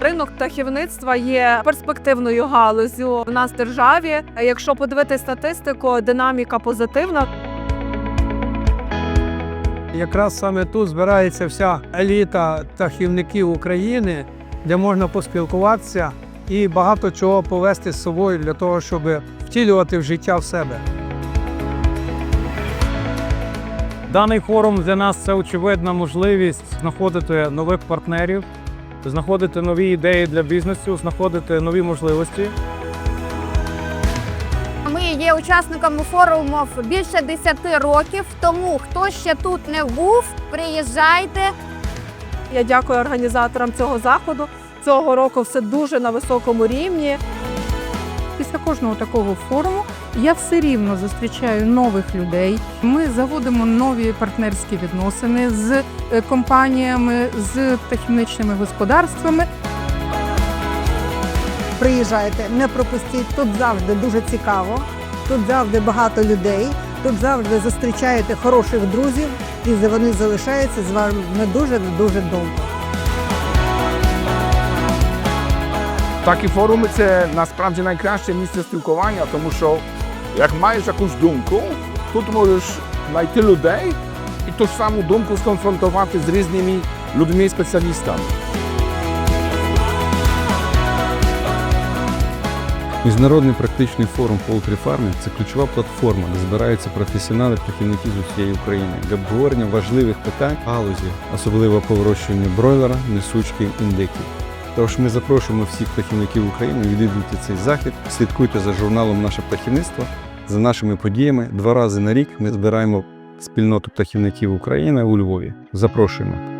Ринок птахівництва є перспективною галузю в нас в державі. Якщо подивитися статистику, динаміка позитивна. Якраз саме тут збирається вся еліта птахівників України, де можна поспілкуватися і багато чого повести з собою для того, щоб втілювати в життя в себе. Даний форум для нас це очевидна можливість знаходити нових партнерів, знаходити нові ідеї для бізнесу, знаходити нові можливості. Ми є учасниками форуму більше 10 років. Тому хто ще тут не був, приїжджайте. Я дякую організаторам цього заходу. Цього року все дуже на високому рівні. Після кожного такого форуму я все рівно зустрічаю нових людей. Ми заводимо нові партнерські відносини з е, компаніями, з птахівничними господарствами. Приїжджайте, не пропустіть. Тут завжди дуже цікаво, тут завжди багато людей, тут завжди зустрічаєте хороших друзів, і вони залишаються з вами дуже дуже довго. Такі форуми це насправді найкраще місце спілкування, тому що маєш якусь думку, тут можеш знайти людей і ту ж саму думку сконфронтувати з різними людьми і спеціалістами. Міжнародний практичний форум Poultry Farming – це ключова платформа, де збираються професіонали птахівники з усієї України для обговорення важливих питань галузі, особливо по вирощуванню бройлера, несучки, індиків. Тож ми запрошуємо всіх птахівників України відвідувати цей захід, слідкуйте за журналом Наше птахівництво, за нашими подіями. Два рази на рік ми збираємо спільноту птахівників України у Львові. Запрошуємо.